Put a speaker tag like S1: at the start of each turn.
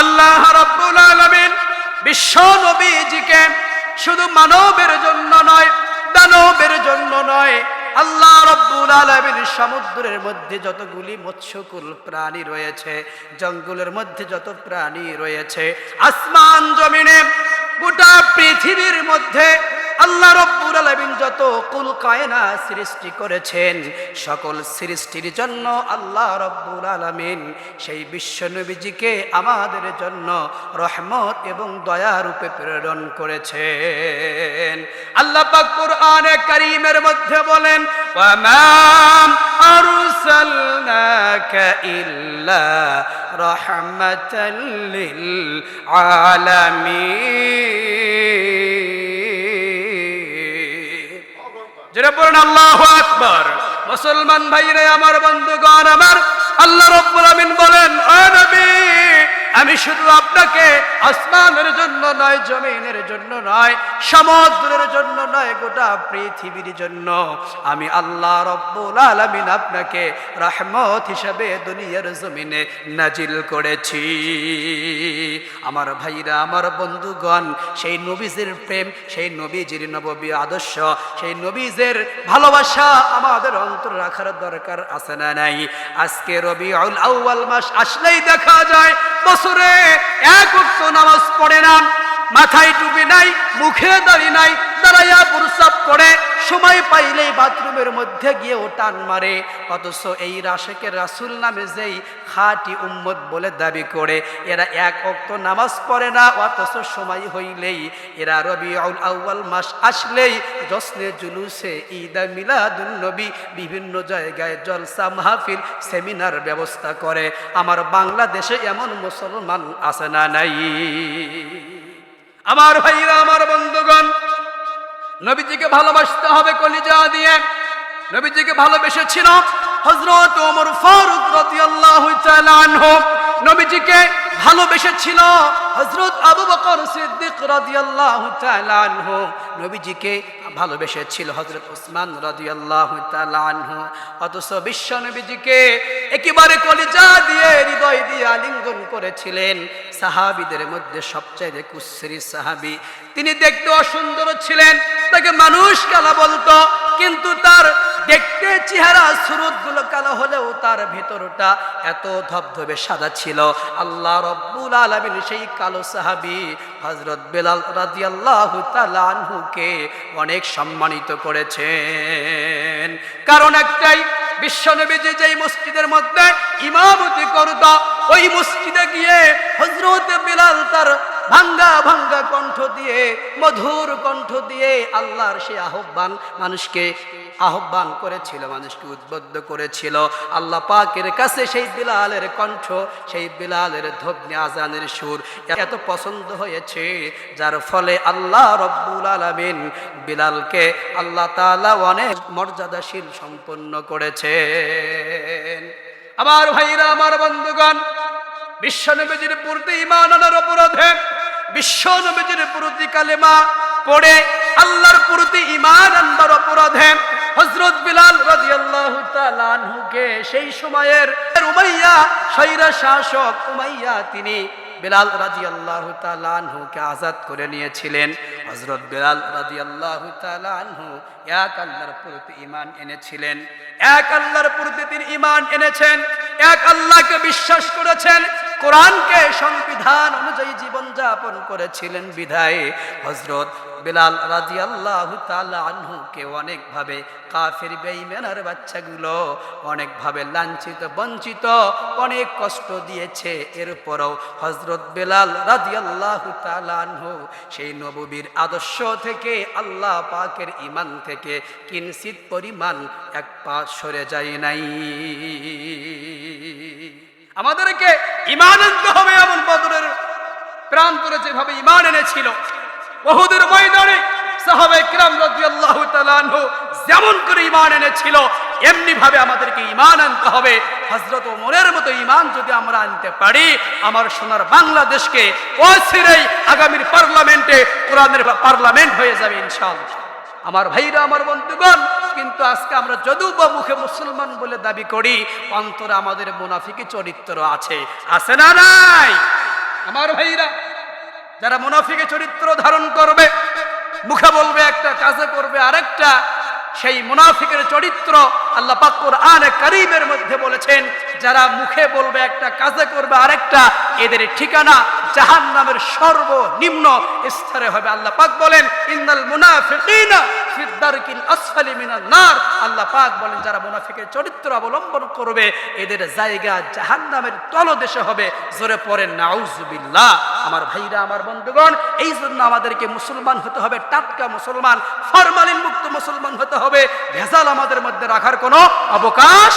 S1: আল্লাহ রব্বুল আলামিন বিশ্ব নবীজিকে শুধু মানবের জন্য নয়, দানবের জন্য নয়, আল্লাহ রব্বুল আলমিন সমুদ্রের মধ্যে যতগুলি মৎস্যকুল প্রাণী রয়েছে, জঙ্গলের মধ্যে যত প্রাণী রয়েছে, আসমান জমিনে গোটা পৃথিবীর মধ্যে আল্লাহ রব্বুল আলামিন যত কুল কায়না সৃষ্টি করেছেন, সকল সৃষ্টির জন্য আল্লাহ রব্বুল আলামিন সেই বিশ্ব নবীজিকে আমাদের জন্য রহমত এবং দয়া রূপে প্রেরণ করেছেন। আল্লাহ পাক কোরআনে কারীমের মধ্যে বলেন ইল্লা রাহমাতাল পড়েন আল্লাহ আকবর। মুসলমান ভাইরে আমার বন্ধুগণ আমার আল্লাহ রব্বুল বলেন আমি শুধু আপনাকে আসমানের জন্য নয়, জমিনের জন্য নয়, সমুদ্রের জন্য নয়, গোটা পৃথিবীর জন্য। আমি আল্লাহ রব্বুল আলামিন আপনাকে রহমত হিসাবে দুনিয়ার জমিনে নাজিল করেছি। আমার ভাইরা, আমার বন্ধুগণ, সেই নবীজির প্রেম, সেই নবীজির নববী আদর্শ, সেই নবীজের ভালোবাসা আমাদের অন্তর রাখার দরকার আছে না নাই? আজকে রবি আউয়াল মাস আসলেই দেখা যায় বছরে এক নামাজ পড়ে না মাথায় টুপি নাই মুখে দাড়ি নাই দাঁড়াইয়া সময় পাইলেই বাথরুমের মধ্যে গিয়ে টান মারে। অথচ এই রাশেকের রাসুল নামে যেই খাটি উম্মত বলে দাবি করে, এরা এক অক্ত নামাজ পড়ে না, অথচ সময় হইলেই এরা রবি আউ্বাল মাস আসলেই জসনে জুলুসে ঈদা মিলাদুল নবী বিভিন্ন জায়গায় জলসা মাহফিল, সেমিনার ব্যবস্থা করে। আমার বাংলাদেশে এমন মুসলমান আছে না নাই। আমার ভাইরা, আমার বন্ধুগণ নবীজিকে ভালোবাসতে হবে কলিজা দিয়ে। নবীজিকে ভালোবেসেছিল হজরত ওমর ফারুক রাদিয়াল্লাহু তাআলা আনহু। নবীজিকে ভালোবেসেছিল হজরত আবু বকর সিদ্দিক রাদিয়াল্লাহু তাআলা আনহু। নবীজিকে ভালোবেসেছিল হজরত ওসমান রাদিয়াল্লাহু তাআলা আনহু। অথচ বিশ্ব নবীজিকে একেবারে কলিজা দিয়ে, হৃদয় দিয়ে আলিঙ্গন করেছিলেন সাহাবিদের মধ্যে সবচাইতে কুশ্রী সাহাবি। তিনি দেখতে অসুন্দর ছিলেন, তাকে মানুষ কালা বলতো, কিন্তু তার দেখতে চেহারা সুরতগুলো কালো হলেও তার ভেতরটা এত ধবধবে সাদা ছিল। আল্লাহ রব্বুল আলমিন সেই কালো সাহাবি হজরত বেলাল তাআলা আনহুকে অনেক সম্মানিত করেছেন। কারণ একটাই বিশ্বনবীজি যেই মসজিদের মধ্যে ইমামতি করত, ওই মসজিদে গিয়ে হজরত বিলাল তার ভাঙ্গা ভাঙ্গা কণ্ঠ দিয়ে, মধুর কণ্ঠ দিয়ে আল্লাহর সে আহ্বান মানুষকে আহ্বান করেছিল, মানুষকে উদ্বুদ্ধ করেছিল। আল্লাহ পাকের কাছে সেই বিলালের কণ্ঠ, সেই বিলালের ধবনি আজানের সুর এত পছন্দ হয়েছে, যার ফলে আল্লাহ রব্বুল আলমিন বিলালকে আল্লাহ তাআলা অনেক মর্যাদাশীল সম্পন্ন করেছেন। আমার ভাইরা, আমার বন্ধুগণ, বিশ্ব নবীজির প্রতি ইমান আনার অপরাধে, বিশ্ব নবীজির প্রতি কালেমা পড়ে আল্লাহর প্রতি ইমান আনবার অপরাধে হজরত বিলাল রাদিয়াল্লাহু তাআলা আনহুকে সেই সময়ের উমাইয়া শৈরা শাসক উমাইয়া তিনি বিলাল রাদিয়াল্লাহু তাআলা আনহুকে আজাদ করে নিয়েছিলেন। হযরত বিলাল রাদিয়াল্লাহু তাআলা আনহু এক আল্লাহর প্রতি ঈমান এনেছিলেন। এক আল্লাহর প্রতি তিনি ঈমান এনেছেন। এক আল্লাহকে বিশ্বাস করেছেন। কোরআনকে সংবিধান অনুযায়ী জীবন যাপন করেছিলেন বিধায় হজরত বিলাল রাজি আল্লাহ আনহুকে অনেকভাবে কাফের বেইমেনার বাচ্চাগুলো অনেকভাবে লাঞ্ছিত, বঞ্চিত, অনেক কষ্ট দিয়েছে। এরপরও হজরত বেলাল রাজি আল্লাহ আনহু সেই নববীর আদর্শ থেকে আল্লাহ পাকের ইমান থেকে কিঞ্চিত পরিমাণ এক পা সরে যায় নাই। আমাদেরকে ইমান আনতে হবে এমন বদরের যেভাবে ইমান এনেছিল। ময়দানে রাদিয়াল্লাহু তাআলা আনহু যেমন করে ইমান এনেছিল এমনি ভাবে আমাদেরকে ইমান আনতে হবে। হযরত ওমরের মতো ইমান যদি আমরা আনতে পারি, আমার সোনার বাংলাদেশকে অচিরেই আগামীর পার্লামেন্টে, কোরআনের পার্লামেন্ট হয়ে যাবে ইনশাআল্লাহ। আমার ভাইরা, আমার বন্ধুগণ কিন্তু আজকে আমরা যদিও বা মুখে মুসলমান বলে দাবি করি, অন্তরে আমাদের মুনাফিকি চরিত্র আছে। আছে না নাই? আমার ভাইরা, যারা মুনাফিকে চরিত্র ধারণ করবে, মুখে বলবে একটা, কাজে করবে আরেকটা, সেই মুনাফিকের চরিত্র আল্লাহ পাক কোরআনে কারীমের মধ্যে বলেছেন, যারা মুখে বলবে একটা, কাজে করবে আরেকটা, এদের ঠিকানা জাহান নামের সর্বনিম্ন স্তরে হবে। আল্লাহ পাক বলেন, ইন্নাল মুনাফিকিনা ফিদ আসফালি মিনান নার। আল্লাহ পাক বলেন, যারা মুনাফিকের চরিত্র অবলম্বন করবে, এদের জায়গা জাহান্নামের তলদেশে হবে। জোরে পড়ে নাউজুবিল্লাহ আমার ভাইরা, আমার বন্ধুগণ, এই জন্য আমাদেরকে মুসলমান হতে হবে, টাটকা মুসলমান ফরমালিন মুক্ত মুসলমান হতে হবে। ভেজাল আমাদের মধ্যে রাখার কোনো অবকাশ